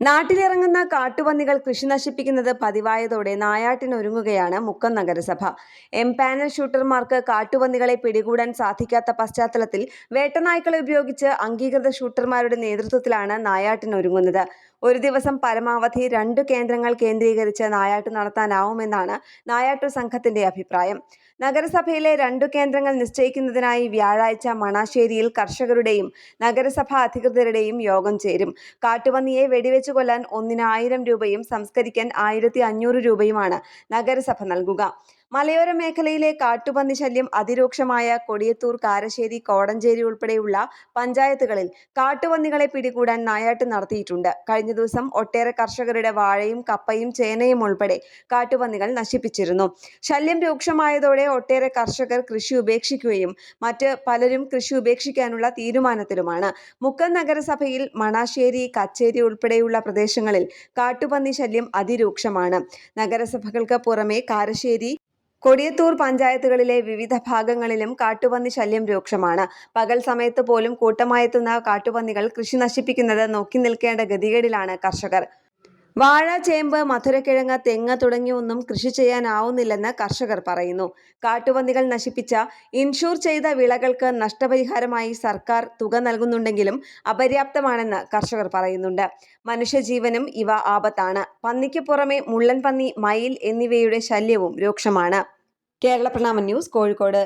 നാട്ടിലിറങ്ങുന്ന കാട്ടുപന്നികൾ കൃഷി നശിപ്പിക്കുന്നത് പതിവായതോടെ നായാട്ടിനൊരുങ്ങുകയാണ് മുക്കം നഗരസഭ. എം പാനൽ ഷൂട്ടർമാർക്ക് കാട്ടുപന്നികളെ പിടികൂടാൻ സാധിക്കാത്ത പശ്ചാത്തലത്തിൽ വേട്ടനായ്ക്കളെ ഉപയോഗിച്ച് അംഗീകൃത ഷൂട്ടർമാരുടെ നേതൃത്വത്തിലാണ് നായാട്ടിനൊരുങ്ങുന്നത്. ഒരു ദിവസം പരമാവധി രണ്ട് കേന്ദ്രങ്ങൾ കേന്ദ്രീകരിച്ച് നായാട്ട് നടത്താനാവുമെന്നാണ് നായാട്ടു സംഘത്തിന്റെ അഭിപ്രായം. നഗരസഭയിലെ രണ്ടു കേന്ദ്രങ്ങൾ നിശ്ചയിക്കുന്നതിനായി വ്യാഴാഴ്ച മണാശ്ശേരിയിൽ കർഷകരുടെയും നഗരസഭാ അധികൃതരുടെയും യോഗം ചേരും. കാട്ടുപന്നിയെ വെടിവെച്ചു കൊല്ലാൻ ഒന്നിന് ആയിരം രൂപയും സംസ്കരിക്കാൻ ആയിരത്തി അഞ്ഞൂറ് രൂപയുമാണ് നഗരസഭ നൽകുക. മലയോര മേഖലയിലെ കാട്ടുപന്നി ശല്യം അതിരൂക്ഷമായ കൊടിയത്തൂർ കാരശ്ശേരി കോടഞ്ചേരി ഉൾപ്പെടെയുള്ള പഞ്ചായത്തുകളിൽ കാട്ടുപന്നികളെ പിടികൂടാൻ നായാട്ട് നടത്തിയിട്ടുണ്ട്. കഴിഞ്ഞ ദിവസം ഒട്ടേറെ കർഷകരുടെ വാഴയും കപ്പയും ചേനയും ഉൾപ്പെടെ കാട്ടുപന്നികൾ നശിപ്പിച്ചിരുന്നു. ശല്യം രൂക്ഷമായതോടെ ഒട്ടേറെ കർഷകർ കൃഷി ഉപേക്ഷിക്കുകയും മറ്റ് പലരും കൃഷി ഉപേക്ഷിക്കാനുള്ള തീരുമാനത്തിലുമാണ്. മുക്കം നഗരസഭയിൽ മണാശ്ശേരി കച്ചേരി ഉൾപ്പെടെയുള്ള പ്രദേശങ്ങളിൽ കാട്ടുപന്നി ശല്യം അതിരൂക്ഷമാണ്. നഗരസഭകൾക്ക് പുറമെ കാരശ്ശേരി കൊടിയത്തൂർ പഞ്ചായത്തുകളിലെ വിവിധ ഭാഗങ്ങളിലും കാട്ടുപന്നി ശല്യം രൂക്ഷമാണ്. പകൽ സമയത്ത് പോലും കൂട്ടമായെത്തുന്ന കാട്ടുപന്നികൾ കൃഷി നശിപ്പിക്കുന്നത് നോക്കി നിൽക്കേണ്ട ഗതികേടിലാണ് കർഷകർ. വാഴ ചേമ്പ് മധുരക്കിഴങ്ങ് തെങ്ങ് തുടങ്ങിയൊന്നും കൃഷി ചെയ്യാനാവുന്നില്ലെന്ന് കർഷകർ പറയുന്നു. കാട്ടുപന്നികൾ നശിപ്പിച്ച ഇൻഷൂർ ചെയ്ത വിളകൾക്ക് നഷ്ടപരിഹാരമായി സർക്കാർ തുക നൽകുന്നുണ്ടെങ്കിലും അപര്യാപ്തമാണെന്ന് കർഷകർ പറയുന്നുണ്ട്. മനുഷ്യജീവനും ഇവ ആപത്താണ്. പന്നിക്ക് പുറമെ മുള്ളൻ പന്നി മയിൽ എന്നിവയുടെ ശല്യവും രൂക്ഷമാണ്. കേരള പ്രണാമൻ ന്യൂസ് കോഴിക്കോട്.